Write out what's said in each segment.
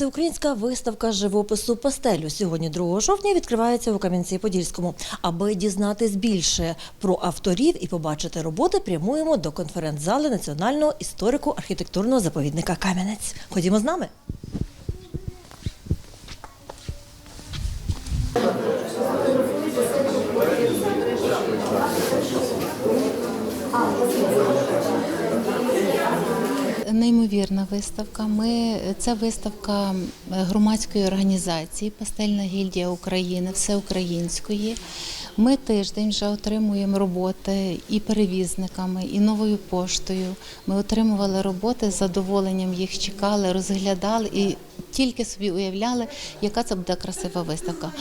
Всеукраїнська виставка живопису пастелю сьогодні 2 жовтня відкривається у Кам'янці-Подільському. Аби дізнатись більше про авторів і побачити роботи, прямуємо до конференц-зали Національного історико-архітектурного заповідника Кам'янець. Ходімо з нами. Неймовірна виставка. Ми це виставка громадської організації Пастельна гільдія України, всеукраїнської. Ми тиждень вже отримуємо роботи і перевізниками, і новою поштою. Ми отримували роботи з задоволенням, їх чекали, розглядали і тільки собі уявляли, яка це буде красива виставка.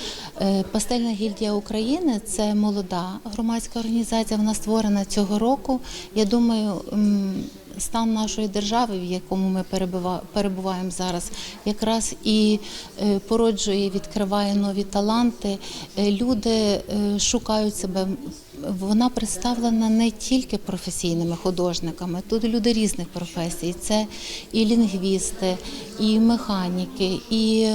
Е, Пастельна гільдія України це молода громадська організація. Вона створена цього року. Я думаю. Стан нашої держави, в якому ми перебува- перебуваємо зараз, якраз і е, породжує, відкриває нові таланти. Е, Люди е, шукають себе. Вона представлена не тільки професійними художниками, тут люди різних професій. Це і лінгвісти, і механіки, і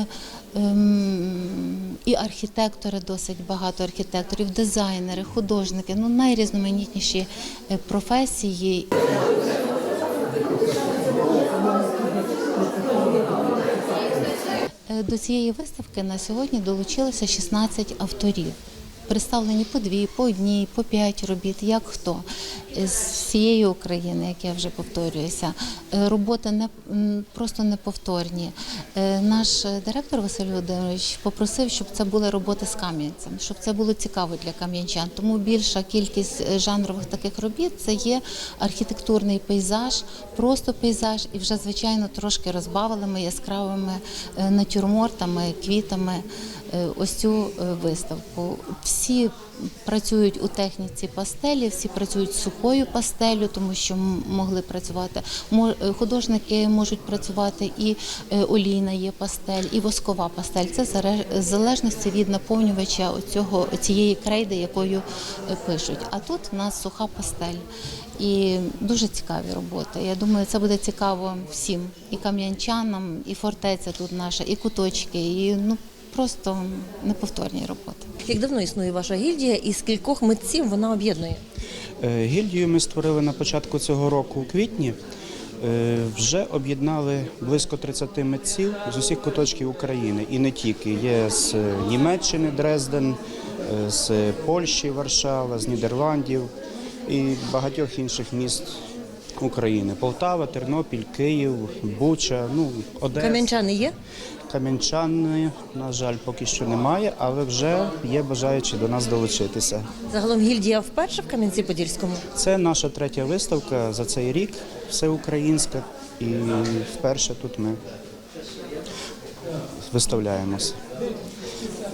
ем, і архітектори, досить багато архітекторів, дизайнери, художники, ну найрізноманітніші професії. До цієї виставки на сьогодні долучилося 16 авторів. Представлені по дві, по одній, по п'ять робіт, як хто з всієї України, як я вже повторююся. Е, Роботи не просто неповторні. Е, Наш е, директор Василь Володимирович попросив, щоб це були роботи з кам'янцем, щоб це було цікаво для кам'янчан. Тому більша кількість жанрових таких робіт це є архітектурний пейзаж, просто пейзаж, і вже звичайно трошки розбавленими яскравими е, натюрмортами, квітами ось цю е, виставку. Всі працюють у техніці пастелі, всі працюють з сухою пастелю, тому що могли працювати. Е, Художники можуть працювати і е, олійна є пастель, і воскова пастель. Це в залежності від наповнювача оцього, цієї крейди, якою е, пишуть. А тут у нас суха пастель. І дуже цікаві роботи. Я думаю, це буде цікаво всім і кам'янчанам, і фортеця тут наша, і куточки, і ну просто неповторні роботи. Як давно існує ваша гільдія і скількох митців вона об'єднує? Е, Гільдію ми створили на початку цього року у квітні. Е, Вже об'єднали близько 30 митців з усіх куточків України і не тільки. Є з Німеччини, Дрезден, е, з Польщі, Варшава, з Нідерландів і багатьох інших міст України: Полтава, Тернопіль, Київ, Буча, ну Одеса. Кам'янчани є? Кам'янчани, на жаль, поки що немає, але вже є бажаючі до нас долучитися. Загалом гільдія вперше в Кам'янці-Подільському. Це наша третя виставка за цей рік, всеукраїнська, і вперше тут ми виставляємося.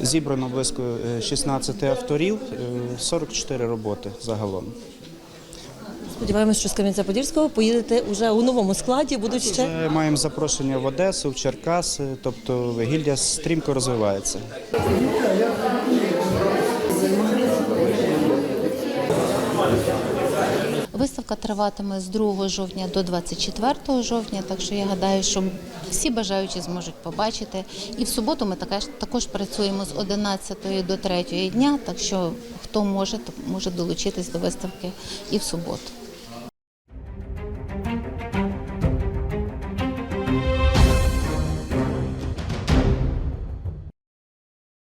Зібрано близько е, 16 авторів, е, 44 роботи загалом. Сподіваємось, що з Кам'янця-Подільського поїдете уже у новому складі. Будуть ще Вже маємо запрошення в Одесу, в Черкаси, тобто гільдія стрімко розвивається. Виставка триватиме з 2 жовтня до 24 жовтня, так що я гадаю, що всі бажаючі зможуть побачити. І в суботу ми також, також працюємо з 11 до 3 дня, так що хто може, то може долучитись до виставки і в суботу.